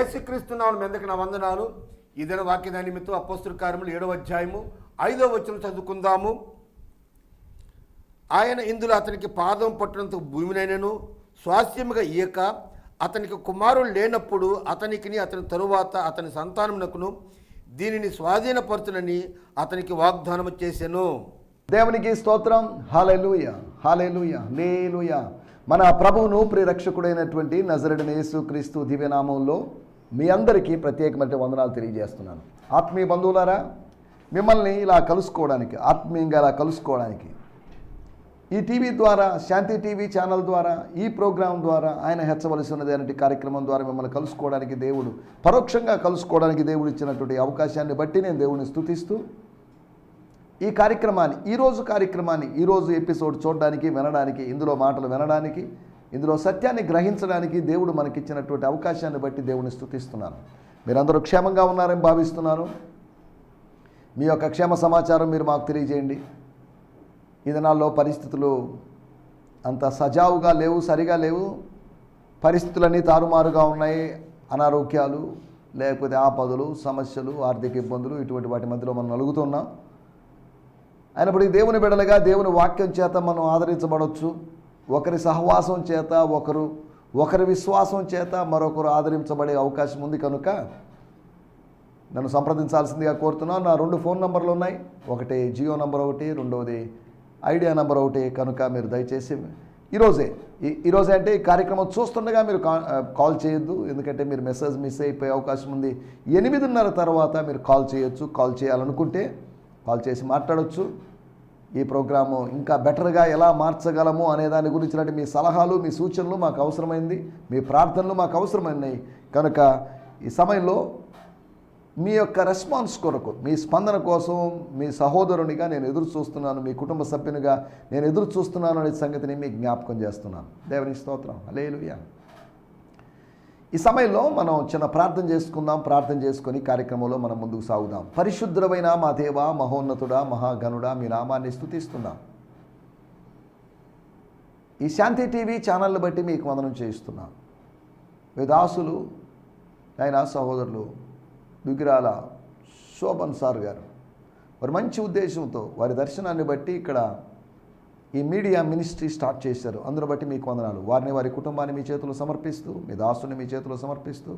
యేసుక్రీస్తున్నాను మెందకి నా వందనాలు. ఇదైన వాక్య నిమిత్తం అపోస్తుల కార్యములు ఏడవ అధ్యాయము ఐదవ వచ్చిన చదువుకుందాము. ఆయన ఇందులో అతనికి పాదం పట్టినంత భూమినైనను స్వాస్థ్యముగా ఇయ్యక అతనికి కుమారుడు లేనప్పుడు అతనికిని అతని తరువాత అతని సంతానమునకును దీనిని స్వాధీనపరచునని అతనికి వాగ్దానం చేశాను దేవునికి స్తోత్రం. హాలెలుయ హాలెలుయ లేలుయ మన ప్రభువును ప్రిరక్షకుడైనటువంటి నజరడిన యేసు క్రీస్తు దివ్యనామంలో మీ అందరికీ ప్రత్యేకమైన వందనాలు తెలియజేస్తున్నాను. ఆత్మీయ బంధువులారా మిమ్మల్ని ఇలా కలుసుకోవడానికి ఆత్మీయంగా ఇలా కలుసుకోవడానికి ఈ టీవీ ద్వారా శాంతి టీవీ ఛానల్ ద్వారా ఈ ప్రోగ్రాం ద్వారా ఆయన హెచ్చవలసి ఉన్నది అనేటి కార్యక్రమం ద్వారా మిమ్మల్ని కలుసుకోవడానికి దేవుడు పరోక్షంగా కలుసుకోవడానికి దేవుడు ఇచ్చినటువంటి అవకాశాన్ని బట్టి నేను దేవుడిని స్థుతిస్తూ ఈ కార్యక్రమాన్ని ఈరోజు కార్యక్రమాన్ని ఈరోజు ఎపిసోడ్ చూడడానికి వినడానికి ఇందులో మాటలు వినడానికి ఇందులో సత్యాన్ని గ్రహించడానికి దేవుడు మనకిచ్చినటువంటి అవకాశాన్ని బట్టి దేవుని స్థుతిస్తున్నాను మీరందరూ క్షేమంగా ఉన్నారని భావిస్తున్నాను. మీ యొక్క క్షేమ సమాచారం మీరు మాకు తెలియజేయండి. ఈ దినాల్లో పరిస్థితులు అంత సజావుగా లేవు సరిగా లేవు. పరిస్థితులన్నీ తారుమారుగా ఉన్నాయి. అనారోగ్యాలు లేకపోతే ఆపదలు సమస్యలు ఆర్థిక ఇబ్బందులు ఇటువంటి వాటి మధ్యలో మనం నలుగుతున్నాం అయినప్పటికీ దేవుని బిడలుగా దేవుని వాక్యం చేత మనం ఆదరించబడవచ్చు ఒకరి సహవాసం చేత ఒకరు ఒకరి విశ్వాసం చేత మరొకరు ఆదరించబడే అవకాశం ఉంది కనుక నన్ను సంప్రదించాల్సిందిగా కోరుతున్నాను. నా రెండు ఫోన్ నంబర్లు ఉన్నాయి. ఒకటి జియో నంబర్ ఒకటి రెండవది ఐడియా నంబర్ ఒకటి. కనుక మీరు దయచేసి ఈరోజే ఈ ఈరోజే అంటే ఈ కార్యక్రమం చూస్తుండగా మీరు కా కాల్ చేయొద్దు. ఎందుకంటే మీరు మెసేజ్ మిస్ అయిపోయే అవకాశం ఉంది. ఎనిమిదిన్నర తర్వాత మీరు కాల్ చేయొచ్చు. కాల్ చేయాలనుకుంటే కాల్ చేసి మాట్లాడవచ్చు ఈ ప్రోగ్రాము ఇంకా బెటర్గా ఎలా మార్చగలము అనే దాని గురించినటువంటి మీ సలహాలు మీ సూచనలు మాకు అవసరమైంది. మీ ప్రార్థనలు మాకు అవసరమైనాయి. కనుక ఈ సమయంలో మీ యొక్క రెస్పాన్స్ కొరకు మీ స్పందన కోసం మీ సహోదరునిగా నేను ఎదురు చూస్తున్నాను మీ కుటుంబ సభ్యునిగా నేను ఎదురు చూస్తున్నాను అనే సంగతిని మీకు జ్ఞాపకం చేస్తున్నాను. దేవుని స్తోత్రం. అలేలుయా ఈ సమయంలో మనం చిన్న ప్రార్థన చేసుకుందాం ప్రార్థన చేసుకొని కార్యక్రమంలో మనం ముందుకు సాగుదాం. పరిశుద్ధమైన మా దేవ మహోన్నతుడా మహాగణుడా మీ నామాన్ని స్థుతిస్తున్నాం ఈ శాంతి టీవీ ఛానల్ని బట్టి మీకు వందనం చేయిస్తున్నాం. విదాసులు ఆయన సహోదరులు దుగిరాల శోభన్ సార్ గారు. వారి మంచి ఉద్దేశంతో వారి దర్శనాన్ని బట్టి ఇక్కడ ఈ మీడియా మినిస్ట్రీ స్టార్ట్ చేశారు. అందును బట్టి మీకు వందనాలు. వారిని వారి కుటుంబాన్ని మీ చేతులు సమర్పిస్తూ మీ దాసుని మీ చేతులు సమర్పిస్తూ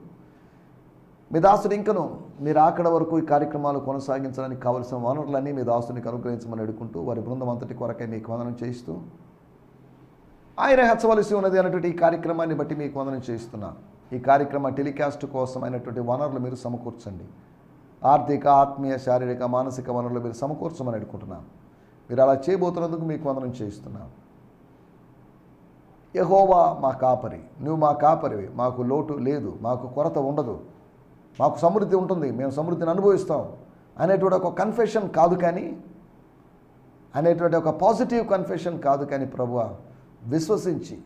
మీ దాసుని ఇంకను మీరు అక్కడ వరకు ఈ కార్యక్రమాలు కొనసాగించడానికి కావలసిన వనరులన్నీ మీ దాసునికి అనుగ్రహించమని అడుగుకుంటూ వారి బృందం అంతటి కొరకై మీకు వందనం చేయిస్తూ ఆయన హెచ్చవలసి ఉన్నది అన్నటువంటి ఈ కార్యక్రమాన్ని బట్టి మీకు వందనం చేయిస్తున్నాను ఈ కార్యక్రమ టెలికాస్ట్ కోసం అయినటువంటి వనరులు మీరు సమకూర్చండి. ఆర్థిక ఆత్మీయ శారీరక మానసిక వనరులు మీరు సమకూర్చమని అడుగుకుంటున్నాను మీరు అలా చేయబోతున్నందుకు మీకు వందనం చేయిస్తున్నాను. యహోవా మా కాపరి నువ్వు మా కాపరివి మాకు లోటు లేదు మాకు కొరత ఉండదు మాకు సమృద్ధి ఉంటుంది మేము సమృద్ధిని అనుభవిస్తాం అనేటువంటి ఒక కన్ఫెషన్ కాదు కానీ అనేటువంటి ఒక పాజిటివ్ కన్ఫెషన్ కాదు కానీ ప్రభువ విశ్వసించి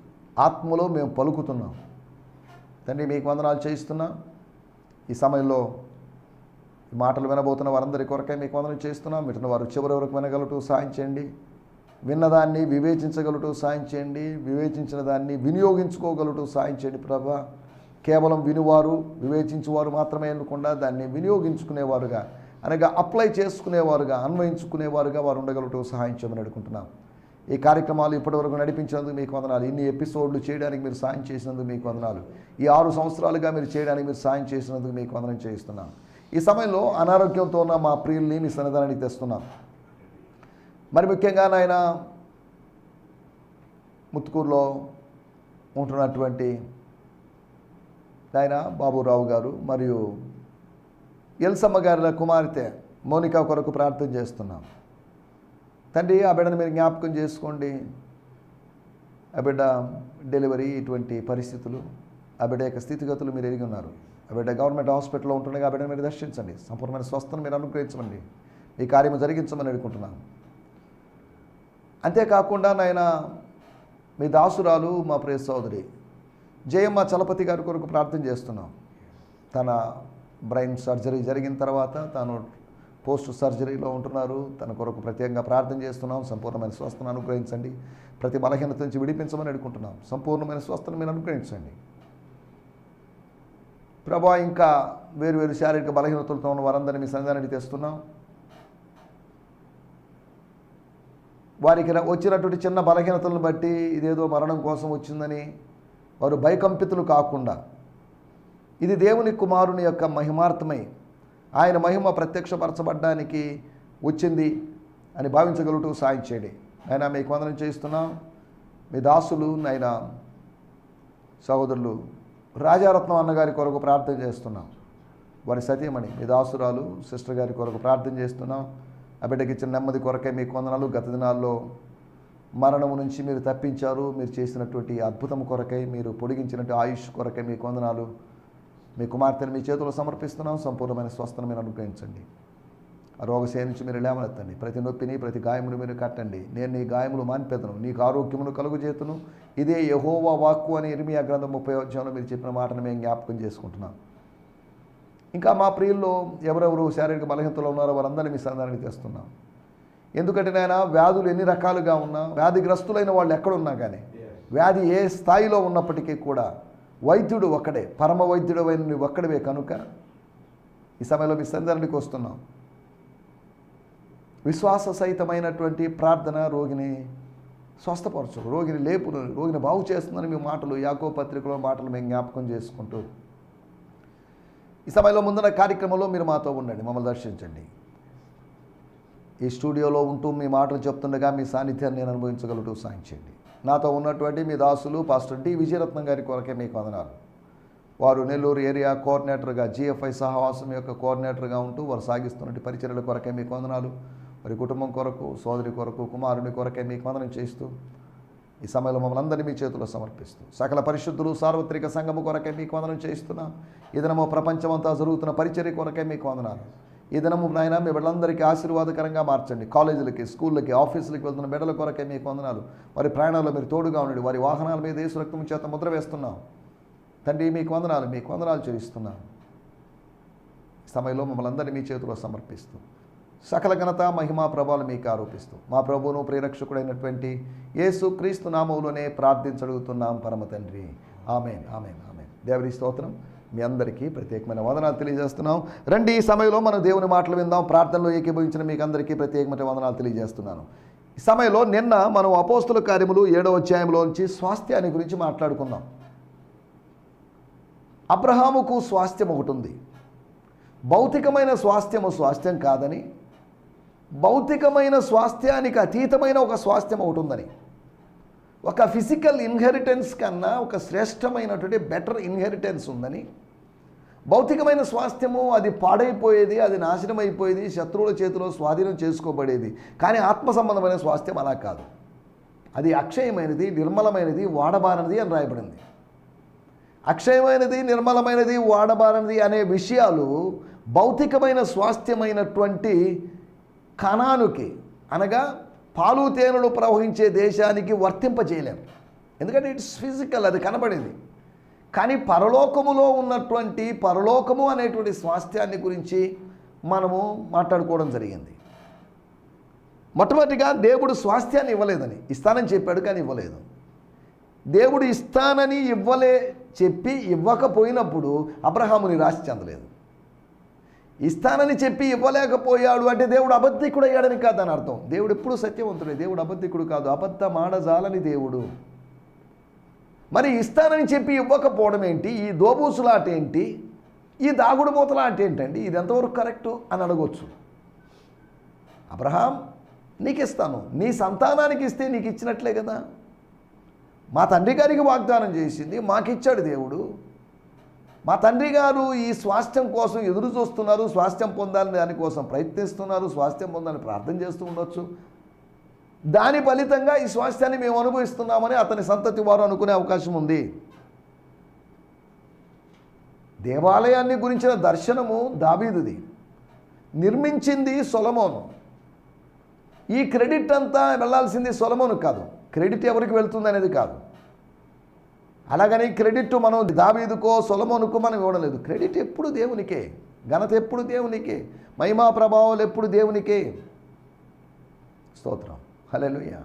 ఆత్మలో మేము పలుకుతున్నాం. తండ్రి మీకు వందనాలు చేయిస్తున్నా. ఈ సమయంలో మాటలు వినబోతున్న వారందరి కొరకే మీకు వందనం చేస్తున్నాం. వింటున్న వారు చివరి వరకు వినగలటూ సాయం చేయండి. విన్నదాన్ని వివేచించగలటూ సాయం చేయండి. వివేచించిన దాన్ని వినియోగించుకోగలటూ సాయం చేయండి ప్రభా. కేవలం వినువారు వివేచించేవారు మాత్రమే అనుకుండా దాన్ని వినియోగించుకునేవారుగా అనగా అప్లై చేసుకునేవారుగా అన్వయించుకునేవారుగా వారు ఉండగలటూ సహాయం చేయమని అడుగుతున్నాం. ఈ కార్యక్రమాలు ఇప్పటివరకు నడిపించినందుకు మీకు వందనాలు. ఇన్ని ఎపిసోడ్లు చేయడానికి మీరు సాయం చేసినందుకు మీకు వందనాలు. ఈ ఆరు సంవత్సరాలుగా మీరు చేయడానికి మీరు సాయం చేసినందుకు మీకు వందనం చేయిస్తున్నాను ఈ సమయంలో అనారోగ్యంతో ఉన్న మా ప్రియుల్ని మీ సన్నిధానానికి తెస్తున్నాను మరి ముఖ్యంగా నాయన ముత్తుకూరులో ఉంటున్నటువంటి నాయన బాబురావు గారు మరియు ఎల్సమ్మ గారి కుమార్తె మౌనిక కొరకు ప్రార్థన చేస్తున్నాం. తండ్రి ఆ బిడ్డను మీరు జ్ఞాపకం చేసుకోండి. ఆ బిడ్డ డెలివరీ ఇటువంటి పరిస్థితులు ఆ బిడ్డ యొక్క స్థితిగతులు మీరు ఎరిగి ఉన్నారు. బిడ్డ గవర్నమెంట్ హాస్పిటల్లో ఉంటుంది ఆ బిడ్డను మీరు దర్శించండి. సంపూర్ణమైన స్వస్థను మీరు అనుగ్రహించమండి మీ కార్యము జరిగించమని అనుకుంటున్నాను. అంతేకాకుండా నాయన మీ దాసురాలు మా ప్రియ సోదరి జయమ్మ చలపతి గారి కొరకు ప్రార్థన చేస్తున్నాం. తన బ్రెయిన్ సర్జరీ జరిగిన తర్వాత తాను పోస్ట్ సర్జరీలో ఉంటున్నారు. తన కొరకు ప్రత్యేకంగా ప్రార్థన చేస్తున్నాం. సంపూర్ణమైన స్వస్థను అనుగ్రహించండి. ప్రతి బలహీనత నుంచి విడిపించమని అడుగుకుంటున్నాం సంపూర్ణమైన స్వస్థను మీరు అనుగ్రహించండి. ప్రభా ఇంకా వేరు వేరు శారీరక బలహీనతలతో ఉన్న వారందరినీ మీ సంఘానికి తెస్తున్నాం. వారికి వచ్చినటువంటి చిన్న బలహీనతలను బట్టి ఇదేదో మరణం కోసం వచ్చిందని వారు భయకంపితులు కాకుండా ఇది దేవుని కుమారుని యొక్క మహిమార్థమై ఆయన మహిమ ప్రత్యక్షపరచబడ్డానికి వచ్చింది అని భావించగలుగుతూ సాయం చేయండి. ఆయన మీకు వందనం చేస్తున్నాం మీ దాసులు నాయన సహోదరులు రాజారత్నం అన్నగారి కొరకు ప్రార్థన చేస్తున్నాం. వారి సతీమణి మీ దాసురాలు సిస్టర్ గారి కొరకు ప్రార్థన చేస్తున్నాం. ఆ బిడ్డకి ఇచ్చిన నెమ్మది కొరకే మీ కొందనాలు గత దినాల్లో మరణము నుంచి మీరు తప్పించారు. మీరు చేసినటువంటి అద్భుతం కొరకై మీరు పొడిగించినట్టు ఆయుష్ కొరకై మీ కొందనాలు మీ కుమార్తెను మీ చేతుల్లో సమర్పిస్తున్నాం. సంపూర్ణమైన స్వస్థను మీరు అనుగ్రహించండి. రోగశయ నుంచి మీరు లేవనెత్తండి. ప్రతి నొప్పిని ప్రతి గాయమును మీరు కట్టండి. నేను నీ గాయములు మాన్పెదను నీకు ఆరోగ్యమును కలుగు చేతును ఇదే యహోవా వాక్కు అని ఇర్మియా గ్రంథం ముప్పై అధ్యాయంలో మీరు చెప్పిన మాటను మేము జ్ఞాపకం చేసుకుంటున్నాం. ఇంకా మా ప్రియుల్లో ఎవరెవరు శారీరక బలహీనతలో ఉన్నారో వారందరినీ మీ సందానికి తెస్తున్నాం. ఎందుకంటే నాయన వ్యాధులు ఎన్ని రకాలుగా ఉన్నా వ్యాధిగ్రస్తులైన వాళ్ళు ఎక్కడున్నా కానీ వ్యాధి ఏ స్థాయిలో ఉన్నప్పటికీ కూడా వైద్యుడు ఒక్కడే. పరమ వైద్యుడు అయిన నువ్వు ఒక్కడివే కనుక ఈ సమయంలో మీ సంధానానికి వస్తున్నాం. విశ్వాస సహితమైనటువంటి ప్రార్థన రోగిని స్వస్థపరచు. రోగిని లేపు రోగిని బాగు చేస్తుందని మీ మాటలు యాకో పత్రికలో మాటలు మేము జ్ఞాపకం చేసుకుంటూ. ఈ సమయంలో ముందున్న కార్యక్రమంలో మీరు మాతో ఉండండి మమ్మల్ని దర్శించండి. ఈ స్టూడియోలో ఉంటూ మీ మాటలు చెప్తుండగా మీ సాన్నిధ్యాన్ని నేను అనుభవించగలుగుతూ సాయం చేయండి. నాతో ఉన్నటువంటి మీ దాసులు పాస్టర్ డి. విజయరత్నం గారి కొరకే మీకు వందనాలు. వారు నెల్లూరు ఏరియా కోఆర్డినేటర్గా జిఎఫ్ఐ సహవాసం యొక్క కోఆర్డినేటర్గా ఉంటూ వారు సాగిస్తున్నటువంటి పరిచర్యల కొరకే మీకు వందనాలు. మరి కుటుంబం కొరకు సోదరి కొరకు కుమారుని కొరకే మీకు వందనం చేస్తూ ఈ సమయంలో మమ్మల్ని అందరినీ మీ చేతిలో సమర్పిస్తూ సకల పరిశుద్ధులు సార్వత్రిక సంఘము కొరకే మీకు వందనం చేస్తున్నాం ఈ దినము ప్రపంచమంతా జరుగుతున్న పరిచర్య కొరకే మీకు వందనాలు. ఈ దినము నాయన మీ బిడ్డలందరికీ ఆశీర్వాదకరంగా మార్చండి. కాలేజీలకి స్కూళ్ళకి ఆఫీసులకి వెళ్తున్న బిడ్డల కొరకే మీకు వందనాలు. వారి ప్రయాణాల్లో మీరు తోడుగా ఉండండి. వారి వాహనాల మీద యేసు రక్తం చేత ముద్ర వేస్తున్నాం. తండ్రి మీకు వందనాలు మీకు వందనాలు చెల్లిస్తున్నాం. ఈ సమయంలో మమ్మల్ని అందరినీ మీ చేతిలో సమర్పిస్తూ సకల ఘనత మహిమా ప్రభావాలు మీకు ఆరోపిస్తూ మా ప్రభువును ప్రేరక్షకుడైనటువంటి యేసు క్రీస్తు నామంలోనే ప్రార్థించడుగుతున్నాం పరమ తండ్రి. Amen amen amen. దేవుని స్తోత్రం. మీ అందరికీ ప్రత్యేకమైన వందనాలు తెలియజేస్తున్నాం. రండి ఈ సమయంలో మనం దేవుని మాటలు విందాం. ప్రార్థనలో ఏకీభవించిన మీకు అందరికీ ప్రత్యేకమైన వందనాలు తెలియజేస్తున్నాను. ఈ సమయంలో నిన్న మనం అపోస్తుల కార్యములు ఏడవ అధ్యాయంలోంచి స్వాస్థ్యాన్ని గురించి మాట్లాడుకుందాం. అబ్రహాముకు స్వాస్థ్యం ఒకటి ఉంది. భౌతికమైన స్వాస్థ్యము స్వాస్థ్యం కాదని భౌతికమైన స్వాస్థ్యానికి అతీతమైన ఒక స్వాస్థ్యం ఒకటి ఉందని. ఒక ఫిజికల్ ఇన్హెరిటెన్స్ కన్నా ఒక శ్రేష్టమైనటువంటి బెటర్ ఇన్హెరిటెన్స్ ఉందని. భౌతికమైన స్వాస్థ్యము అది పాడైపోయేది అది నాశనం అయిపోయేది శత్రువుల చేతిలో స్వాధీనం చేసుకోబడేది. కానీ ఆత్మ సంబంధమైన స్వాస్థ్యం అలా కాదు. అది అక్షయమైనది నిర్మలమైనది వాడబారనిది అని రాయబడింది. అక్షయమైనది నిర్మలమైనది వాడబారనిది అనే విషయాలు భౌతికమైన స్వాస్థ్యమైనటువంటి కణానుకి అనగా పాలు తేనెలు ప్రవహించే దేశానికి వర్తింపజేయలేం. ఎందుకంటే ఇట్స్ ఫిజికల్ అది కనబడింది. కానీ పరలోకములో ఉన్నటువంటి పరలోకము అనేటువంటి స్వాస్థ్యాన్ని గురించి మనము మాట్లాడుకోవడం జరిగింది. మొట్టమొదటిగా దేవుడు స్వాస్థ్యాన్ని ఇవ్వలేదని ఇస్తానని చెప్పాడు కానీ ఇవ్వలేదు. దేవుడు ఇస్తానని ఇవ్వలే చెప్పి ఇవ్వకపోయినప్పుడు అబ్రహాముని రాసి చెందలేదు. ఇస్తానని చెప్పి ఇవ్వలేకపోయాడు అంటే దేవుడు అబద్ధికుడు అయ్యాడని కాదని అర్థం. దేవుడు ఎప్పుడు సత్యవంతుడే. దేవుడు అబద్ధికుడు కాదు. అబద్ధ మాడజాలని దేవుడు. మరి ఇస్తానని చెప్పి ఇవ్వకపోవడం ఏంటి? ఈ దోబూసులాట ఏంటి? ఈ దాగుడు మూతలాట ఏంటండి? ఇది ఎంతవరకు కరెక్టు అని అడగొచ్చు. అబ్రహాం నీకు ఇస్తాను నీ సంతానానికి ఇస్తే నీకు ఇచ్చినట్లే కదా. మా తండ్రి గారికి వాగ్దానం చేసింది మాకిచ్చాడు దేవుడు. మా తండ్రి గారు ఈ స్వాస్థ్యం కోసం ఎదురు చూస్తున్నారు స్వాస్థ్యం పొందాలని దానికోసం ప్రయత్నిస్తున్నారు స్వాస్థ్యం పొందాలని ప్రార్థన చేస్తూ ఉండొచ్చు. దాని ఫలితంగా ఈ స్వాస్థ్యాన్ని మేము అనుభవిస్తున్నామని అతని సంతతి వారు అనుకునే అవకాశం ఉంది. దేవాలయాన్ని గురించిన దర్శనము దావీదుది. నిర్మించింది సొలమోను. ఈ క్రెడిట్ అంతా వెళ్ళాల్సింది సొలమోను కాదు. క్రెడిట్ ఎవరికి వెళ్తుంది అనేది కాదు. అలాగని క్రెడిట్ మనం దావీదుకో సొలమోనుకో మనం ఇవ్వడం లేదు. క్రెడిట్ ఎప్పుడు దేవునికే. ఘనత ఎప్పుడు దేవునికే. మహిమా ప్రభావాలు ఎప్పుడు దేవునికే. స్తోత్రం. హల్లెలూయా.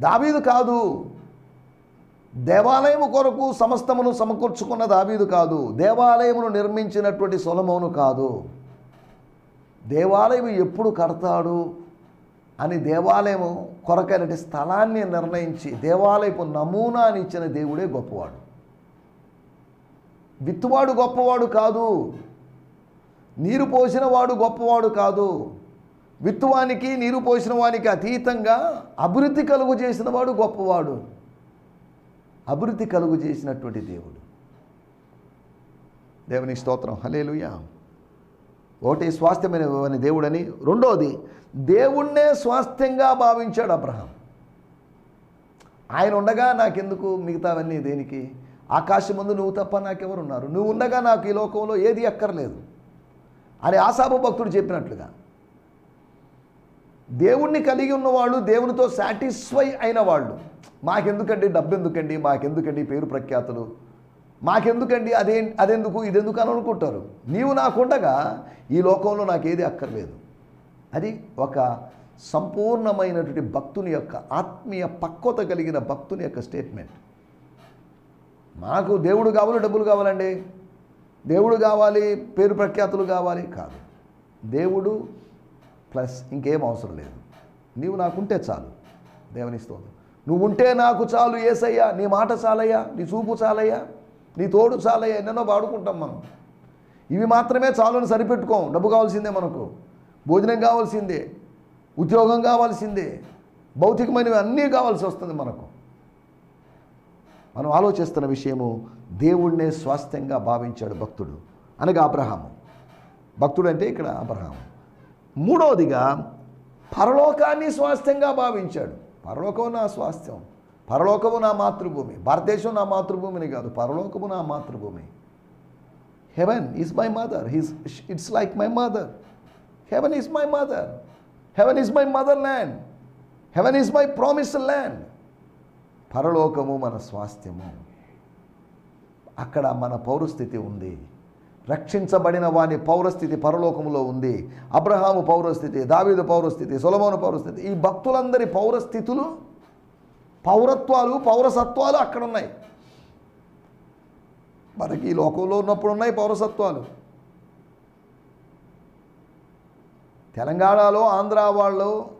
దావీదు కాదు. దేవాలయము కొరకు సమస్తమును సమకూర్చుకున్న దావీదు కాదు. దేవాలయమును నిర్మించినటువంటి సొలమోను కాదు. దేవాలయం ఎప్పుడు కడతాడు అని దేవాలయము కొరకైనటి స్థలాన్ని నిర్ణయించి దేవాలయపు నమూనాని ఇచ్చిన దేవుడే గొప్పవాడు. విత్తువాడు గొప్పవాడు కాదు. నీరు పోసిన వాడు గొప్పవాడు కాదు. విత్తువానికి నీరు పోసిన వానికి అతీతంగా అభివృద్ధి కలుగు చేసిన వాడు గొప్పవాడు. అభివృద్ధి కలుగు చేసినటువంటి దేవుడు. దేవుని స్తోత్రం. హలేలుయా ఒకటి స్వాస్థ్యమైన దేవుడని రెండోది దేవుణ్ణే స్వాస్థ్యంగా భావించాడు అబ్రహాం. ఆయన ఉండగా నాకెందుకు మిగతావన్నీ దేనికి? ఆకాశం ముందు నువ్వు తప్ప నాకెవరున్నారు? నువ్వు ఉండగా నాకు ఈ లోకంలో ఏది ఎక్కర్లేదు అని ఆశాపు భక్తుడు చెప్పినట్లుగా. దేవుణ్ణి కలిగి ఉన్నవాళ్ళు దేవునితో సాటిస్ఫై అయిన వాళ్ళు. మాకెందుకండి? డబ్బు ఎందుకండి మాకెందుకండి? పేరు ప్రఖ్యాతులు? మాకెందుకండి? అదే అదెందుకు? ఇదెందుకు అని అనుకుంటారు. నీవు నాకుండగా ఈ లోకంలో నాకేది అక్కర్లేదు. అది ఒక సంపూర్ణమైనటువంటి భక్తుని యొక్క ఆత్మీయ పక్వత కలిగిన భక్తుని యొక్క స్టేట్మెంట్. మాకు దేవుడు కావాలి డబ్బులు కావాలండి. దేవుడు కావాలి పేరు ప్రఖ్యాతులు కావాలి కాదు. దేవుడు ప్లస్ ఇంకేం అవసరం లేదు. నీవు నాకుంటే చాలు. దేవుని స్తోత్రం. నువ్వు ఉంటే నాకు చాలు ఏసయ్యా నీ మాట చాలయ్యా నీ చూపు చాలయ్యా. నీ తోడు చాలయ్యా ఎన్నెన్నో పాడుకుంటాం మనం. ఇవి మాత్రమే చాలని సరిపెట్టుకోం. డబ్బు కావాల్సిందే మనకు. భోజనం కావాల్సిందే. ఉద్యోగం కావాల్సిందే. భౌతికమైనవి అన్నీ కావాల్సి వస్తుంది మనకు. మనం ఆలోచిస్తున్న విషయము దేవుణ్ణే స్వాస్థ్యంగా భావించాడు భక్తుడు అనగా అబ్రహాము. భక్తుడు అంటే ఇక్కడ అబ్రహాము. మూడవదిగా పరలోకాన్ని స్వాస్థ్యంగా భావించాడు. పరలోకం నా స్వాస్థ్యం. పరలోకము నా మాతృభూమి. భారతదేశం నా మాతృభూమిని కాదు పరలోకము నా మాతృభూమి. Heaven is my mother his it's like my mother heaven is my mother heaven is my mother land heaven is my promise land పరలోకము మన స్వాస్థ్యము. అక్కడ మన పౌరస్థితి ఉంది. రక్షించబడిన వాని పౌరస్థితి పరలోకములో ఉంది. అబ్రహాము పౌరస్థితి దావీదు పౌరస్థితి సొలమోను పౌరస్థితి ఈ భక్తులందరి పౌరస్థితులు పౌరత్వాలు పౌరసత్వాలు అక్కడ ఉన్నాయి మనకి ఈ లోకంలో ఉన్నప్పుడు ఉన్నాయి పౌరసత్వాలు. తెలంగాణలో ఆంధ్ర వాళ్ళు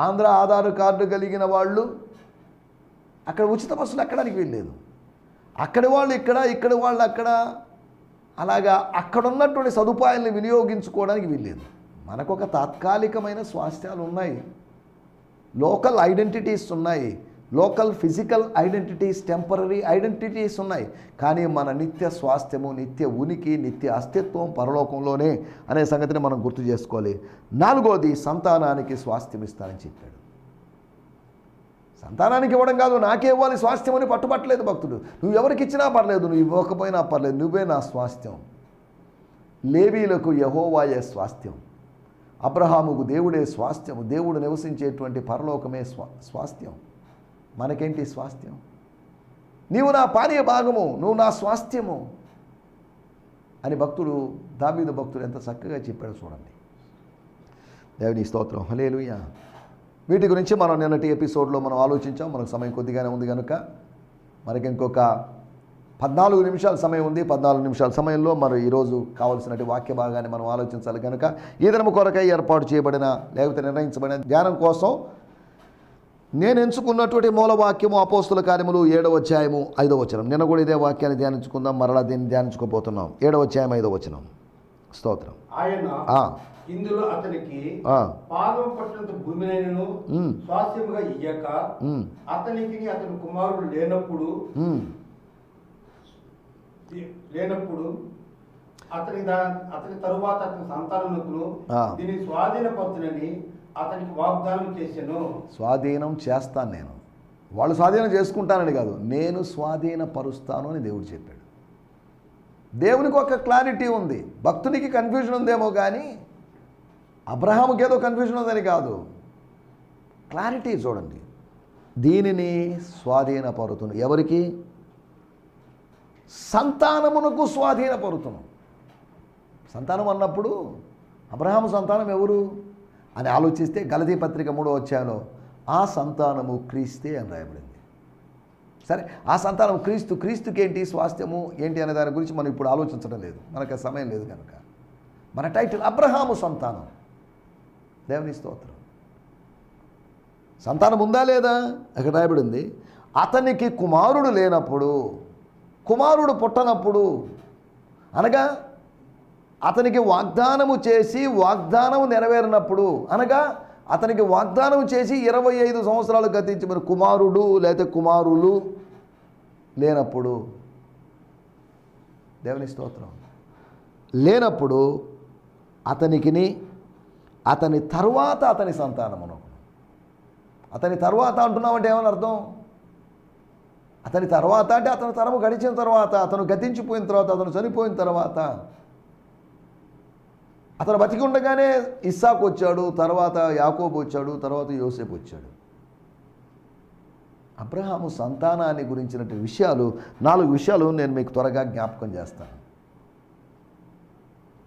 ఆంధ్ర ఆధార్ కార్డు కలిగిన వాళ్ళు అక్కడ ఉచిత బస్సులు ఎక్కడానికి వెళ్ళలేదు అక్కడి వాళ్ళు ఇక్కడ ఇక్కడి వాళ్ళు అక్కడ. అలాగా అక్కడ ఉన్నటువంటి సదుపాయాలను వినియోగించుకోవడానికి వీల్లేదు. మనకు ఒక తాత్కాలికమైన స్వాస్థ్యాలు ఉన్నాయి. లోకల్ ఐడెంటిటీస్ ఉన్నాయి. Local physical identities temporary identities ఉన్నాయి. కానీ మన నిత్య స్వాస్థ్యము నిత్య ఉనికి నిత్య అస్తిత్వం పరలోకంలోనే అనే సంగతిని మనం గుర్తు చేసుకోవాలి. నాలుగోది సంతానానికి స్వాస్థ్యం ఇస్తానని చెప్పాడు. సంతానానికి ఇవ్వడం కాదు నాకే ఇవ్వాలి స్వాస్థ్యం అని పట్టుబట్టలేదు భక్తుడు. నువ్వు ఎవరికి ఇచ్చినా పర్లేదు నువ్వు ఇవ్వకపోయినా పర్లేదు నువ్వే నా స్వాస్థ్యం. లేవీలకు యహోవాయే స్వాస్థ్యం. అబ్రహాముకు దేవుడే స్వాస్థ్యము. దేవుడు నివసించేటువంటి పరలోకమే స్వా స్వాస్థ్యం. మనకేంటి స్వాస్థ్యం? నీవు నా పానీయ భాగము నువ్వు నా స్వాస్థ్యము అని భక్తుడు దావీదు భక్తుడు ఎంత చక్కగా చెప్పాడు చూడండి. దేవుని స్తోత్రం. హలేలుయా వీటి గురించి మనం నిన్నటి ఎపిసోడ్లో మనం ఆలోచించాం. మనకు సమయం కొద్దిగానే ఉంది కనుక మనకి ఇంకొక పద్నాలుగు నిమిషాల సమయం ఉంది. పద్నాలుగు నిమిషాల సమయంలో మరి ఈరోజు కావలసినటువంటి వాక్య భాగాన్ని మనం ఆలోచించాలి కనుక ఈ దినము కొరకై ఏర్పాటు చేయబడిన లేకపోతే నిర్ణయించబడిన ధ్యానం కోసం నేను ఎంచుకున్నటువంటి మూలవాక్యము అపోస్తుల కార్యములు ఏడవ అధ్యాయము ఐదవ వచనం. నిన్న కూడా ఇదే వాక్యాన్ని ధ్యానించుకుందాం మరలా దీన్ని ధ్యానించుకోబోతున్నాం. ఏడవ అధ్యాయం ఐదవ వచనం. స్తోత్రం. ఆయన ఇందులో అతనికి పాదం పట్టినంత భూమినైనను ఇయ్యక అతనికి అతని కుమారుడు లేనప్పుడు. లేనప్పుడు అతని అతని తరువాత అతని సంతానమునకును ఆ. దీన్ని స్వాధీనపరచునని అతనికి వాగ్దానం చేశాను. స్వాధీనం చేస్తాను నేను. వాళ్ళు స్వాధీనం చేసుకుంటానని కాదు నేను స్వాధీనపరుస్తాను అని దేవుడు చెప్పాడు. దేవునికి ఒక క్లారిటీ ఉంది. భక్తునికి కన్ఫ్యూజన్ ఉందేమో కానీ అబ్రహాముకి ఏదో కన్ఫ్యూజన్ ఉందని కాదు. క్లారిటీ చూడండి. దీనిని స్వాధీనపరుతును. ఎవరికి? సంతానమునకు స్వాధీనపరుతును. సంతానం అన్నప్పుడు అబ్రహాము సంతానం ఎవరు? అని ఆలోచిస్తే గలతీ పత్రిక మూడో వచ్చాలో ఆ సంతానము క్రీస్తే అని రాయబడింది. సరే ఆ సంతానం క్రీస్తు క్రీస్తుకి ఏంటి స్వాస్థ్యము ఏంటి అనే దాని గురించి మనం ఇప్పుడు ఆలోచించడం లేదు. మనకు సమయం లేదు కనుక. మన టైటిల్ అబ్రహాము సంతానం దేవుని స్తోత్రం. సంతానం ఉందా లేదా? అక్కడ రాయబడింది అతనికి కుమారుడు లేనప్పుడు కుమారుడు పుట్టనప్పుడు అనగా అతనికి వాగ్దానము చేసి వాగ్దానం నెరవేరినప్పుడు అనగా అతనికి వాగ్దానం చేసి ఇరవై ఐదు సంవత్సరాలు గతించి మరి కుమారుడు లేకపోతే కుమారులు లేనప్పుడు దేవుని స్తోత్రం. లేనప్పుడు అతనికిని అతని తర్వాత అతని సంతానమును అతని తర్వాత అంటున్నామంటే ఏమని అర్థం? అతని తర్వాత అంటే అతని తరము గడిచిన తర్వాత అతను గతించిపోయిన తర్వాత అతను చనిపోయిన తర్వాత. అతను బతికి ఉండగానే ఇస్సాకు వచ్చాడు తర్వాత యాకోబు వచ్చాడు తర్వాత యోసేపు వచ్చాడు. అబ్రహాము సంతానాన్ని గురించినటువంటి విషయాలు నాలుగు విషయాలు నేను మీకు త్వరగా జ్ఞాపకం చేస్తాను.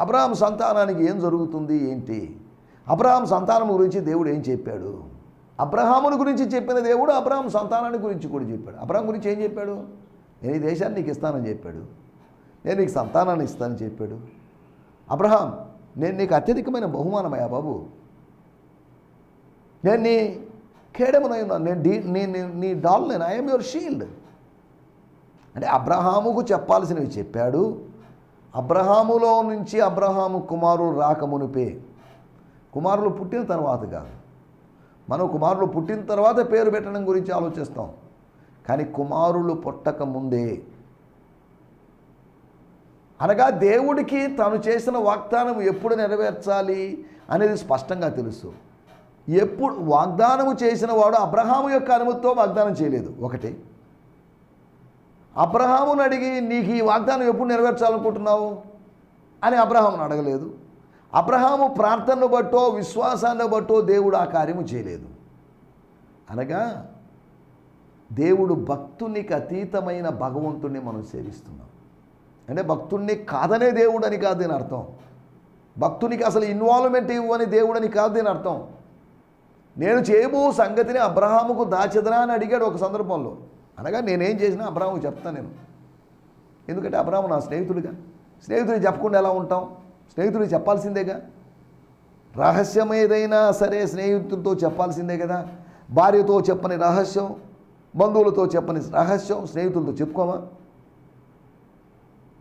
అబ్రహాం సంతానానికి ఏం జరుగుతుంది ఏంటి? అబ్రహాం సంతానం గురించి దేవుడు ఏం చెప్పాడు? అబ్రహాముని గురించి చెప్పిన దేవుడు అబ్రహాం సంతానాన్ని గురించి కూడా చెప్పాడు. అబ్రహాం గురించి ఏం చెప్పాడు? నేను ఈ దేశాన్ని నీకు ఇస్తానని చెప్పాడు. నేను నీకు సంతానాన్ని ఇస్తానని చెప్పాడు. అబ్రహాం నేను నీకు అత్యధికమైన బహుమానమయ్యా బాబు. నేను నీ కేడమునై ఉన్నాను. నేను డీ నీ నీ- డాల్ నేను ఐఎమ్ యువర్ షీల్డ్ అంటే అబ్రహాముకు చెప్పాల్సినవి చెప్పాడు. అబ్రహాములో నుంచి అబ్రహాము కుమారుడు రాకమునిపే కుమారులు పుట్టిన తర్వాత కాదు. మనం కుమారులు పుట్టిన తర్వాత పేరు పెట్టడం గురించి ఆలోచిస్తాం. కానీ కుమారులు పుట్టక ముందే అనగా దేవుడికి తను చేసిన వాగ్దానం ఎప్పుడు నెరవేర్చాలి అనేది స్పష్టంగా తెలుసు. ఎప్పుడు వాగ్దానము చేసిన వాడు అబ్రహాము యొక్క అనుమతితో వాగ్దానం చేయలేదు. ఒకటి. అబ్రహాముని అడిగి నీకు ఈ వాగ్దానం ఎప్పుడు నెరవేర్చాలనుకుంటున్నావు? అని అబ్రహామును అడగలేదు. అబ్రహాము ప్రార్థనను బట్టో విశ్వాసాన్ని బట్టో దేవుడు ఆ కార్యము చేయలేదు. అనగా దేవుడు భక్తునికి అతీతమైన భగవంతుణ్ణి మనం సేవిస్తున్నాం. అంటే భక్తుణ్ణి కాదనే దేవుడు అని కాదు దీని అర్థం. భక్తునికి అసలు ఇన్వాల్వ్మెంట్ ఇవ్వని దేవుడు అని కాదు దీని అర్థం. నేను చేయబో సంగతిని అబ్రహాముకు దాచెదరా అని అడిగాడు ఒక సందర్భంలో. అనగా నేనేం చేసినా అబ్రహాముకు చెప్తాను నేను. ఎందుకంటే అబ్రహాము నా స్నేహితుడిగా. స్నేహితుడికి చెప్పకుండా ఎలా ఉంటాం? స్నేహితుడికి చెప్పాల్సిందేగా? రహస్యం ఏదైనా సరే స్నేహితులతో చెప్పాల్సిందే కదా? భార్యతో చెప్పని రహస్యం బంధువులతో చెప్పని రహస్యం స్నేహితులతో చెప్పుకోమా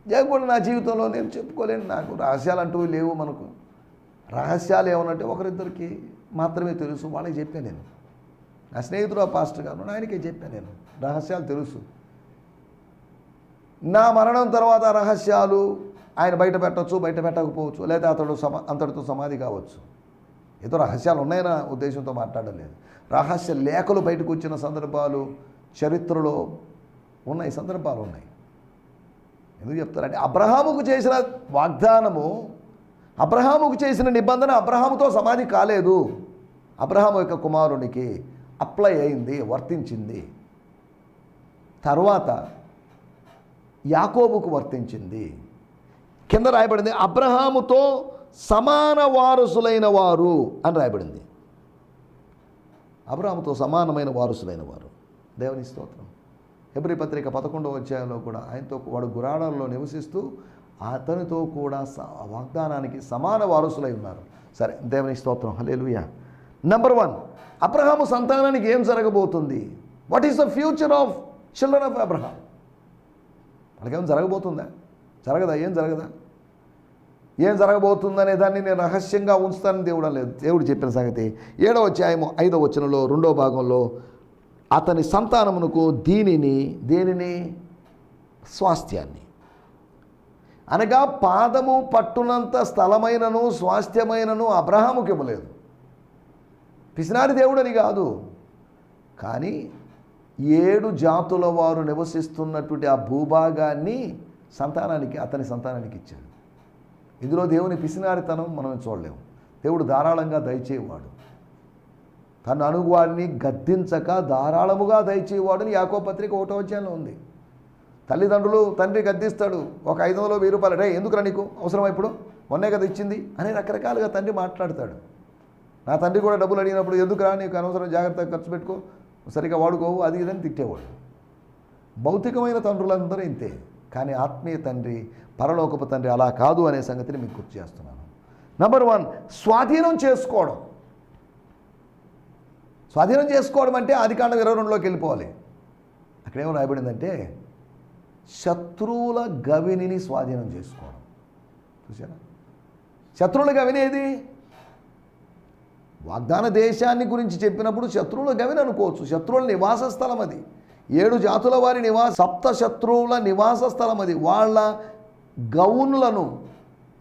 జగకుండా నా జీవితంలో నేను చెప్పుకోలేను. నాకు రహస్యాలు అంటూ లేవు మనకు. రహస్యాలు ఏమనంటే ఒకరిద్దరికి మాత్రమే తెలుసు. వాళ్ళకి చెప్పాను నేను. నా స్నేహితుడు ఆ పాస్టర్ గారు ఆయనకే చెప్పాను నేను. రహస్యాలు తెలుసు. నా మరణం తర్వాత రహస్యాలు ఆయన బయట పెట్టచ్చు బయట పెట్టకపోవచ్చు లేదా అతడు సమా అంతటితో సమాధి కావచ్చు. ఏదో రహస్యాలు ఉన్నాయన్న ఉద్దేశంతో మాట్లాడడం లేదు. రహస్య లేఖలు బయటకు వచ్చిన సందర్భాలు చరిత్రలో ఉన్నాయి సందర్భాలు ఉన్నాయి. ఎందుకు చెప్తారంటే అబ్రహాముకు చేసిన వాగ్దానము అబ్రహాముకు చేసిన నిబంధన అబ్రహాముతో సమాధి కాలేదు. అబ్రహాము యొక్క కుమారునికి అప్లై అయింది వర్తించింది. తర్వాత యాకోబుకు వర్తించింది. కింద రాయబడింది అబ్రహాముతో సమాన వారసులైన వారు అని రాయబడింది. అబ్రహాముతో సమానమైన వారసులైన వారు. దేవుని స్తోత్రం. ఎబ్రి పత్రిక పదకొండవ అధ్యాయంలో కూడా ఆయనతో వాడు గురాడాల్లో నివసిస్తూ అతనితో కూడా వాగ్దానానికి సమాన వారసులై ఉన్నారు. సరే దేవుని స్తోత్రం. హలేలుయా నెంబర్ వన్ అబ్రహాము సంతానానికి ఏం జరగబోతుంది? What is the future of children of Abraham వాళ్ళకేం జరగబోతుందా? జరగదా? ఏం జరగదా? ఏం జరగబోతుందనే దాన్ని నేను రహస్యంగా ఉంచుతానని దేవుడు లేదు దేవుడు చెప్పిన సంగతి ఏడవ అధ్యాయము ఐదవ వచనంలో రెండవ భాగంలో అతని సంతానమునకు దీనిని దేనిని? స్వాస్థ్యాన్ని. అనగా పాదము పట్టునంత స్థలమైనను స్వాస్థ్యమైనను అబ్రహాముకి ఇవ్వలేదు. పిసినారి దేవుడని కాదు. కానీ ఏడు జాతుల వారు నివసిస్తున్నటువంటి ఆ భూభాగాన్ని సంతానానికి అతని సంతానానికి ఇచ్చాడు. ఇందులో దేవుని పిసినారితనం మనం చూడలేము. దేవుడు ధారాళంగా దయచేవాడు తన అనుగువాడిని గద్దించక ధారాళముగా దయచేవాడని యాకో పత్రిక ఒకటో అధ్యాయంలో ఉంది. తల్లిదండ్రులు తండ్రి గద్దిస్తాడు ఒక ఐదు వందలు వెయ్యి రూపాయలు రే ఎందుకురా నీకు? అవసరం ఇప్పుడు? మొన్నే కదా ఇచ్చింది. అని రకరకాలుగా తండ్రి మాట్లాడతాడు. నా తండ్రి కూడా డబ్బులు అడిగినప్పుడు ఎందుకురా నీకు అనవసరం జాగ్రత్తగా ఖర్చు పెట్టుకో సరిగా వాడుకోవు అది ఇదని తిట్టేవాడు. భౌతికమైన తండ్రులందరూ ఇంతే కానీ ఆత్మీయ తండ్రి పరలోకపు తండ్రి అలా కాదు అనే సంగతిని మీకు గుర్తు చేస్తున్నాను. నెంబర్ వన్ స్వాధీనం చేసుకోవడం. స్వాధీనం చేసుకోవడం అంటే ఆదికాండం ఇరవై రెండులోకి వెళ్ళిపోవాలి. అక్కడేమో రాయబడిందంటే శత్రువుల గవినిని స్వాధీనం చేసుకోవడం. చూసారా శత్రువుల గవిని ఏది? వాగ్దాన దేశాన్ని గురించి చెప్పినప్పుడు శత్రువుల గవిని అనుకోవచ్చు. శత్రువుల నివాస స్థలం అది. ఏడు జాతుల వారి నివాస సప్త శత్రువుల నివాస స్థలం అది. వాళ్ళ గౌన్లను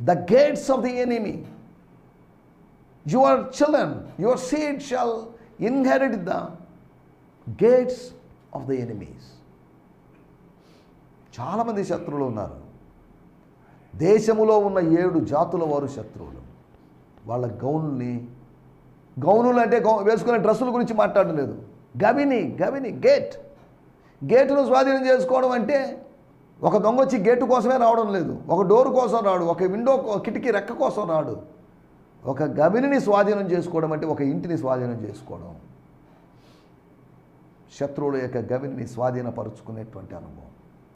the gates of the enemy. Your children your seed shall inherit the gates of the enemies చాలామంది శత్రువులు ఉన్నారు. దేశములో ఉన్న ఏడు జాతుల వారు శత్రువులు. వాళ్ళ గౌన్ని గౌనులు అంటే గౌ వేసుకునే డ్రెస్సుల గురించి మాట్లాడడం లేదు. గవిని గవిని గేట్. గేటును స్వాధీనం చేసుకోవడం అంటే ఒక దొంగ వచ్చి గేటు కోసమే రావడం లేదు. ఒక డోర్ కోసం రాడు ఒక విండో కిటికీ రెక్క కోసం రాడు. ఒక గవిని స్వాధీనం చేసుకోవడం అంటే ఒక ఇంటిని స్వాధీనం చేసుకోవడం. శత్రువుల యొక్క గవిని స్వాధీనపరుచుకునేటువంటి అనుభవం.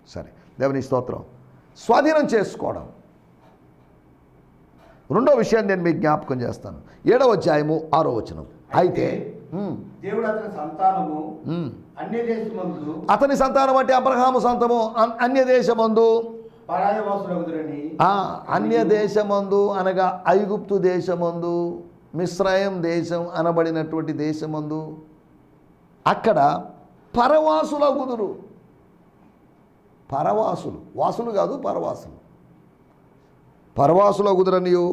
సరే దేవుని స్తోత్రం. స్వాధీనం చేసుకోవడం. రెండో విషయాన్ని నేను మీకు జ్ఞాపకం చేస్తాను. ఏడవ అధ్యాయము ఆరో వచనం. అయితే దేవుడు అతని సంతానము. అన్య దేశమందు అతని సంతానం అంటే అబ్రహాము సంతము అన్- అన్య దేశమందు అన్య దేశమందు అనగా ఐగుప్తు దేశమందు మిశ్రయం దేశం అనబడినటువంటి దేశమందు అక్కడ పరవాసుల కుదురు పరవాసులు వాసులు కాదు పరవాసులు. పరవాసుల కుదురనియు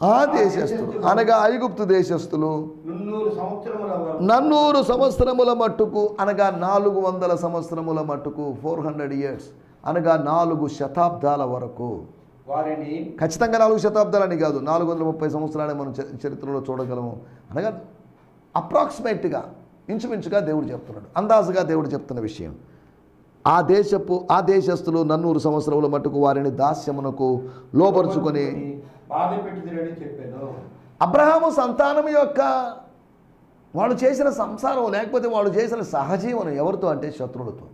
ఆ దేశస్థులు అనగా ఐగుప్తు దేశస్థులు. వరకు. నన్నూరు సంవత్సరముల మట్టుకు అనగా నాలుగు వందల సంవత్సరముల మట్టుకు ఫోర్ హండ్రెడ్ ఇయర్స్. అనగా నాలుగు శతాబ్దాల వరకు. వారిని ఖచ్చితంగా నాలుగు శతాబ్దాలని కాదు నాలుగు వందల ముప్పై సంవత్సరాలే మనం చరిత్రలో చూడగలము. అనగా అప్రాక్సిమేట్గా ఇంచుమించుగా దేవుడు చెప్తున్నాడు. అందాజుగా దేవుడు చెప్తున్న విషయం. ఆ దేశపు ఆ దేశస్థులు నన్నూరు సంవత్సరముల మట్టుకు వారిని దాస్యమునకు లోపరుచుకొని అబ్రహాము సంతానం యొక్క వాళ్ళు చేసిన సంసారం లేకపోతే వాళ్ళు చేసిన సహజీవనం ఎవరితో అంటే శత్రువులతో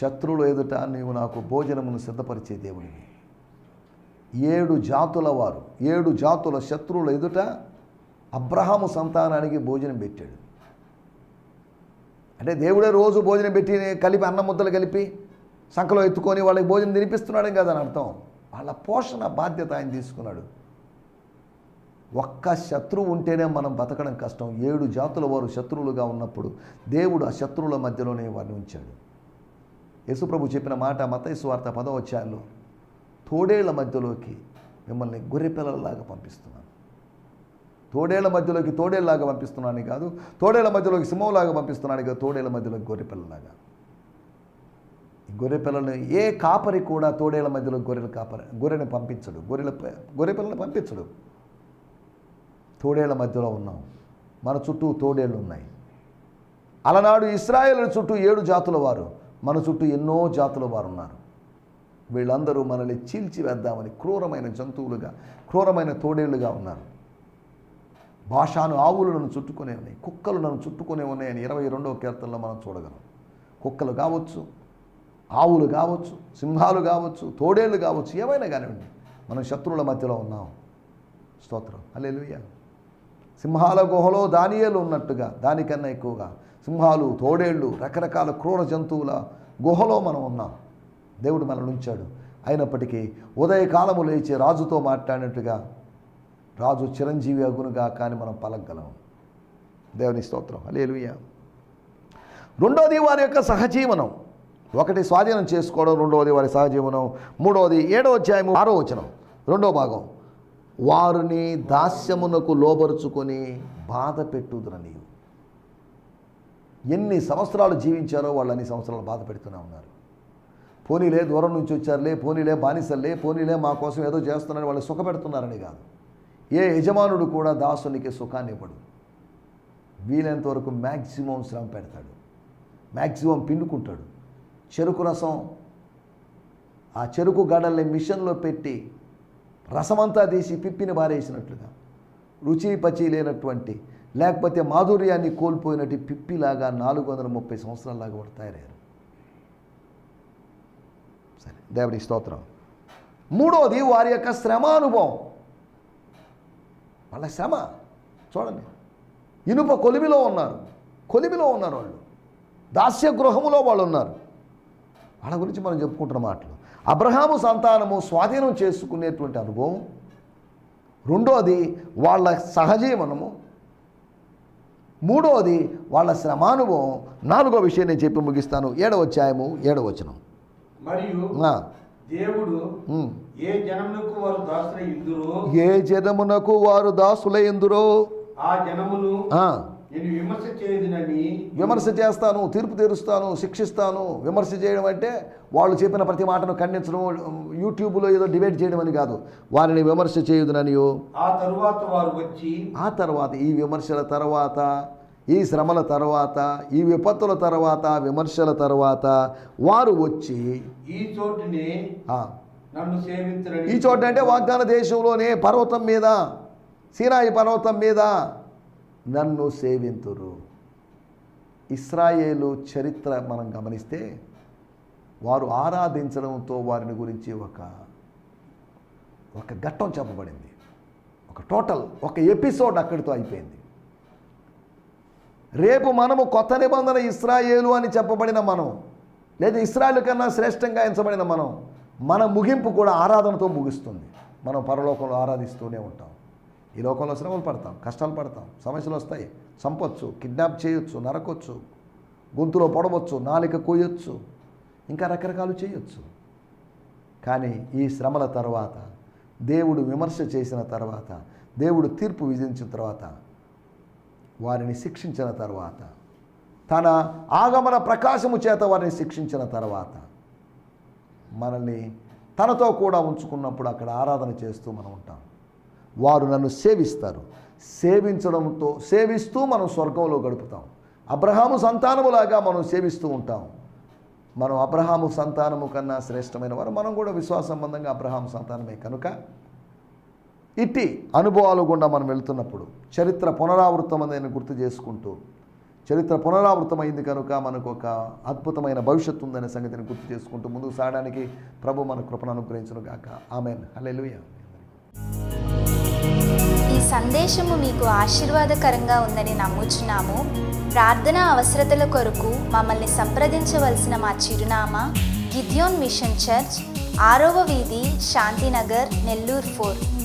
శత్రువుల ఎదుట నీవు నాకు భోజనమును సిద్ధపరిచే దేవుడివి ఏడు జాతుల వారు ఏడు జాతుల శత్రువుల ఎదుట అబ్రహాము సంతానానికి భోజనం పెట్టాడు. అంటే దేవుడే రోజు భోజనం పెట్టి కలిపి అన్న ముద్దలు కలిపి సంఖలో ఎత్తుకొని వాళ్ళకి భోజనం తినిపిస్తున్నాడని కదా అని అర్థం. వాళ్ళ పోషణ బాధ్యత ఆయన తీసుకున్నాడు. ఒక్క శత్రువు ఉంటేనే మనం బతకడం కష్టం. ఏడు జాతుల వారు శత్రువులుగా ఉన్నప్పుడు దేవుడు ఆ శత్రువుల మధ్యలోనే వారిని ఉంచాడు. యేసుప్రభు చెప్పిన మాట మతైసు వార్త పదవచ్చాల్లో తోడేళ్ళ మధ్యలోకి మిమ్మల్ని గొర్రెపిల్లలలాగా పంపిస్తున్నాను. తోడేళ్ళ మధ్యలోకి తోడేళ్ళలాగా పంపిస్తున్నాను కాదు తోడేళ్ళ మధ్యలోకి సింహంలాగా పంపిస్తున్నాను కాదు తోడేళ్ళ మధ్యలోకి గొర్రెపిల్లలాగా ఈ గొర్రె పిల్లల్ని ఏ కాపరి కూడా తోడేళ్ళ మధ్యలో గొర్రెల కాపరి గొర్రెని పంపించడు. గొర్రెల గొర్రె పిల్లల్ని పంపించడు. తోడేళ్ళ మధ్యలో ఉన్నాం. మన చుట్టూ తోడేళ్ళు ఉన్నాయి. అలనాడు ఇస్రాయేల్ చుట్టూ ఏడు జాతుల వారు మన చుట్టూ ఎన్నో జాతుల వారు ఉన్నారు వీళ్ళందరూ మనల్ని చీల్చి వేద్దామని క్రూరమైన జంతువులుగా క్రూరమైన తోడేళ్ళుగా ఉన్నారు. భాషాను ఆవులు నన్ను చుట్టుకునే ఉన్నాయి కుక్కలు నన్ను చుట్టుకునే ఉన్నాయని ఇరవై రెండవ కీర్తనలో మనం చూడగలం. కుక్కలు కావచ్చు ఆవులు కావచ్చు సింహాలు కావచ్చు తోడేళ్ళు కావచ్చు ఏమైనా కానివ్వండి మనం శత్రువుల మధ్యలో ఉన్నాం. స్తోత్రం. అల్లెలుయ్య సింహాల గుహలో దానియేలు ఉన్నట్టుగా దానికన్నా ఎక్కువగా సింహాలు తోడేళ్ళు రకరకాల క్రూర జంతువుల గుహలో మనం ఉన్నాం. దేవుడు మనల్ని ఉంచాడు. అయినప్పటికీ ఉదయకాలము లేచి రాజుతో మాట్లాడినట్టుగా రాజు చిరంజీవి అగునుగా కానీ మనం పలకగలం దేవుని స్తోత్రం. అలేలుయ్య రెండోది వారి యొక్క సహజీవనం. ఒకటి స్వాధీనం చేసుకోవడం రెండవది వారి సహజీవనం. మూడవది ఏడో అధ్యాయము ఆరో వచనం. రెండో భాగం. వారిని దాస్యమునకు లోబరుచుకొని బాధ పెట్టుదుర నీవు ఎన్ని సంవత్సరాలు జీవించారో వాళ్ళు అన్ని సంవత్సరాలు బాధ పెడుతూనే ఉన్నారు. పోనీలే దూరం నుంచి వచ్చారులే పోనీలే బానిసల్లే పోనీలే మా కోసం ఏదో చేస్తున్నారని వాళ్ళు సుఖపెడుతున్నారని కాదు. ఏ యజమానుడు కూడా దాసునికి సుఖాన్ని ఇవ్వడు. వీలైనంత వరకు మ్యాక్సిమం శ్రమ పెడతాడు. మ్యాక్సిమం పిండుకుంటాడు. చెరుకు రసం ఆ చెరుకు గడల్ని మిషన్లో పెట్టి రసమంతా తీసి పిప్పిని బారేసినట్లుగా రుచి పచి లేనటువంటి లేకపోతే మాధుర్యాన్ని కోల్పోయినట్టు పిప్పిలాగా నాలుగు వందల ముప్పై సంవత్సరాలలాగా కూడా తయారయ్యారు. సరే దేవుడి స్తోత్రం. మూడోది వారి యొక్క శ్రమానుభవం. వాళ్ళ శ్రమ చూడండి. ఇనుప కొలిమిలో ఉన్నారు. కొలిమిలో ఉన్నారు వాళ్ళు. దాస్య గృహములో వాళ్ళు ఉన్నారు. వాళ్ళ గురించి మనం చెప్పుకుంటున్న మాటలు. అబ్రహాము సంతానము స్వాధీనం చేసుకునేటువంటి అనుభవం. రెండోది వాళ్ళ సహజీవనము. మూడోది వాళ్ళ శ్రమానుభవం. నాలుగో విషయం నేను చెప్పి ముగిస్తాను. ఏడవ అధ్యాయము ఏడవ వచనం. మరియు దేవుడు. ఏ జనమునకు వారు దాసులై ఇందురో ఏ జనమునకు వారు ఆ జనమును ఆ, నేను విమర్శ చేయదునని విమర్శ చేస్తాను తీర్పు తీరుస్తాను శిక్షిస్తాను. విమర్శ చేయడం అంటే వాళ్ళు చెప్పిన ప్రతి మాటను ఖండించడం యూట్యూబ్లో ఏదో డిబేట్ చేయడం అని కాదు. వారిని విమర్శ చేయుదుననియో. ఆ తరువాత వారు వచ్చి ఆ తర్వాత ఈ విమర్శల తర్వాత ఈ శ్రమల తర్వాత ఈ విపత్తుల తర్వాత విమర్శల తర్వాత వారు వచ్చి ఈ చోటునే నన్ను సేవించరని ఈ చోట అంటే వాగ్దాన దేశంలోనే పర్వతం మీద సీనాయి పర్వతం మీద నన్ను సేవింతురు. ఇస్రాయేలు చరిత్ర మనం గమనిస్తే వారు ఆరాధించడంతో వారిని గురించి ఒక ఒక ఘట్టం చెప్పబడింది. ఒక టోటల్ ఒక ఎపిసోడ్ అక్కడితో అయిపోయింది. రేపు మనము కొత్త నిబంధన ఇస్రాయేలు అని చెప్పబడిన మనం లేదా ఇస్రాయేల్ కన్నా శ్రేష్టంగా ఎంచబడిన మనం మన ముగింపు కూడా ఆరాధనతో ముగుస్తుంది. మనం పరలోకంలో ఆరాధిస్తూనే ఉంటాం. ఈ లోకంలో శ్రమలు పడతాం కష్టాలు పడతాం సమస్యలు వస్తాయి. చంపొచ్చు కిడ్నాప్ చేయొచ్చు నరకొచ్చు గొంతులో పొడవచ్చు నాలిక కోయొచ్చు ఇంకా రకరకాలు చేయొచ్చు. కానీ ఈ శ్రమల తర్వాత దేవుడు విమర్శ చేసిన తర్వాత దేవుడు తీర్పు విధించిన తర్వాత వారిని శిక్షించిన తర్వాత తన ఆగమన ప్రకాశము చేత వారిని శిక్షించిన తర్వాత మనల్ని తనతో కూడా ఉంచుకున్నప్పుడు అక్కడ ఆరాధన చేస్తూ మనం ఉంటాం. వారు నన్ను సేవిస్తారు. సేవించడంతో సేవిస్తూ మనం స్వర్గంలో గడుపుతాం. అబ్రహాము సంతానములాగా మనం సేవిస్తూ ఉంటాం. మనం అబ్రహాము సంతానము కన్నా శ్రేష్టమైన వారు. మనం కూడా విశ్వాస సంబంధంగా అబ్రహాము సంతానమే కనుక ఇట్టి అనుభవాలు గుండా మనం వెళ్తున్నప్పుడు చరిత్ర పునరావృతం పునరావృతమైందని గుర్తు చేసుకుంటూ చరిత్ర పునరావృతమైంది కనుక మనకు ఒక అద్భుతమైన భవిష్యత్తు ఉందనే సంగతిని గుర్తు చేసుకుంటూ ముందుకు సాగడానికి ప్రభు మన కృపను అనుగ్రహించను గాక. ఆమెన్. హల్లెలూయా. ఈ సందేశము మీకు ఆశీర్వాదకరంగా ఉందని నమ్ముచున్నాము. ప్రార్థన అవసరతల కొరకు మమ్మల్ని సంప్రదించవలసిన మా చిరునామా గిద్యోన్ మిషన్ చర్చ్ ఆరవ వీధి శాంతినగర్ నెల్లూరు ఫోర్.